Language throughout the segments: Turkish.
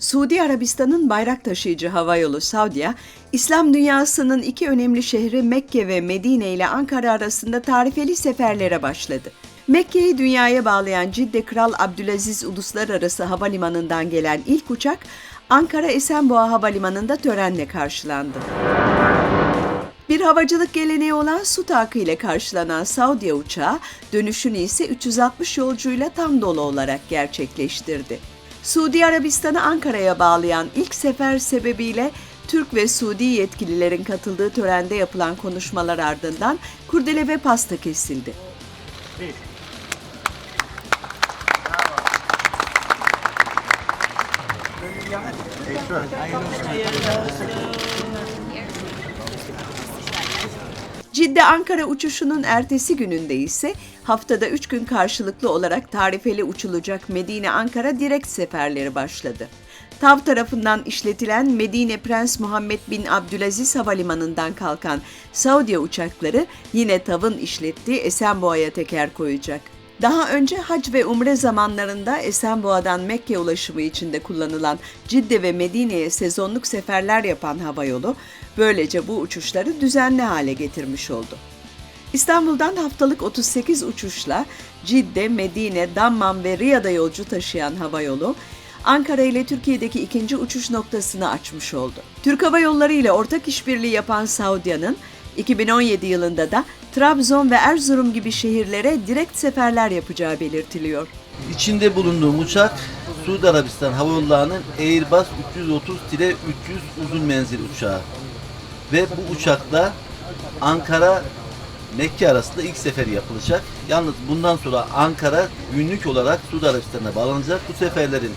Suudi Arabistan'ın bayrak taşıyıcı havayolu Saudiya, İslam dünyasının iki önemli şehri Mekke ve Medine ile Ankara arasında tarifeli seferlere başladı. Mekke'yi dünyaya bağlayan Cidde Kral Abdülaziz Uluslararası Havalimanı'ndan gelen ilk uçak, Ankara Esenboğa Havalimanı'nda törenle karşılandı. Bir havacılık geleneği olan su takı ile karşılanan Saudiya uçağı dönüşünü ise 360 yolcuyla tam dolu olarak gerçekleştirdi. Suudi Arabistan'ı Ankara'ya bağlayan ilk sefer sebebiyle Türk ve Suudi yetkililerin katıldığı törende yapılan konuşmalar ardından kurdele ve pasta kesildi. Cidde Ankara uçuşunun ertesi gününde ise haftada 3 gün karşılıklı olarak tarifeli uçulacak Medine Ankara direkt seferleri başladı. TAV tarafından işletilen Medine Prens Muhammed bin Abdülaziz Havalimanı'ndan kalkan Saudi uçakları yine TAV'ın işlettiği Esenboğa'ya teker koyacak. Daha önce hac ve umre zamanlarında Esenboğa'dan Mekke ulaşımı içinde kullanılan Cidde ve Medine'ye sezonluk seferler yapan havayolu böylece bu uçuşları düzenli hale getirmiş oldu. İstanbul'dan haftalık 38 uçuşla Cidde, Medine, Dammam ve Riyad'a yolcu taşıyan havayolu, Ankara ile Türkiye'deki ikinci uçuş noktasını açmış oldu. Türk Hava Yolları ile ortak işbirliği yapan Saudia'nın 2017 yılında da Trabzon ve Erzurum gibi şehirlere direkt seferler yapacağı belirtiliyor. İçinde bulunduğum uçak Suudi Arabistan Hava Yolları'nın Airbus 330-300 uzun menzil uçağı. Ve bu uçakla Ankara Mekke arasında ilk seferi yapılacak. Yalnız bundan sonra Ankara günlük olarak Suudi Arabistan'a bağlanacak. Bu seferlerin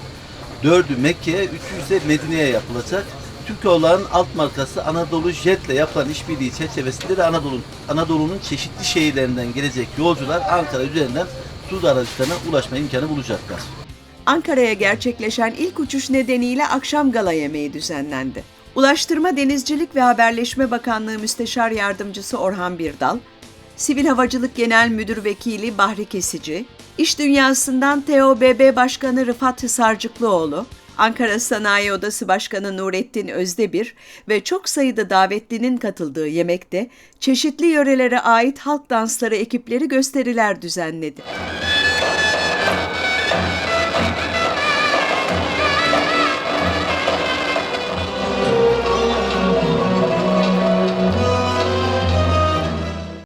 dördü Mekke'ye, üçü ise Medine'ye yapılacak. Türk Yolları'nın alt markası Anadolu Jet ile yapılan işbirliği çerçevesinde de Anadolu Anadolu'nun çeşitli şehirlerinden gelecek yolcular Ankara üzerinden Suudi Arabistan'a ulaşma imkanı bulacaklar. Ankara'ya gerçekleşen ilk uçuş nedeniyle akşam gala yemeği düzenlendi. Ulaştırma Denizcilik ve Haberleşme Bakanlığı Müsteşar Yardımcısı Orhan Birdal, Sivil Havacılık Genel Müdür Vekili Bahri Kesici, İş Dünyası'ndan TOBB Başkanı Rıfat Hisarcıklıoğlu, Ankara Sanayi Odası Başkanı Nurettin Özdebir ve çok sayıda davetlinin katıldığı yemekte çeşitli yörelere ait halk dansları ekipleri gösteriler düzenledi.